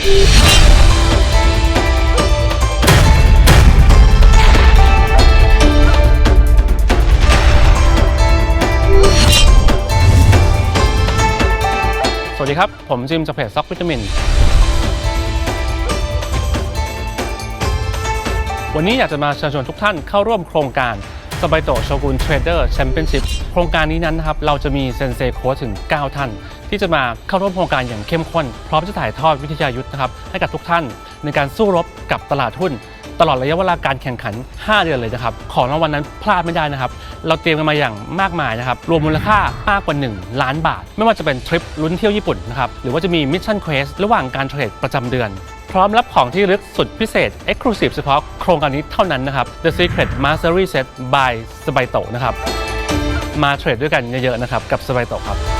สวัสดีครับ ผมจิมจากเพจซ็อกวิตามิน วันนี้อยากจะมาเชิญชวนทุกท่านเข้าร่วมโครงการ สบายโตโชกุนเทรดเดอร์แชมเปี้ยนชิพโครงการนี้นั้นนะครับเราจะมีเซนเซโค้ชถึง 9 ท่าน ที่จะมาเข้าร่วมโครงการอย่างเข้มข้น พร้อมจะถ่ายทอดวิทยายุทธ์นะครับให้กับทุกท่าน ในการสู้รบกับตลาดหุ้น ตลอดระยะเวลาการแข่งขัน 5 เดือนเลยนะครับ ของรางวัลนั้นพลาดไม่ได้นะครับ เราเตรียมกันมาอย่างมากมายนะครับ รวมมูลค่ามากกว่า 1 ล้านบาท ไม่ว่าจะเป็นทริปลุ้นเที่ยวญี่ปุ่นนะครับหรือว่าจะมีมิชชั่นเควสระหว่างการเทรดประจำเดือน พร้อมรับของที่ลึกสุดพิเศษ Exclusive เฉพาะโครงการนี้เท่านั้นนะครับ The Secret Mastery Set by สบายโตนะครับ มาเทรดด้วยกันเยอะๆนะครับ กับสบายโตครับ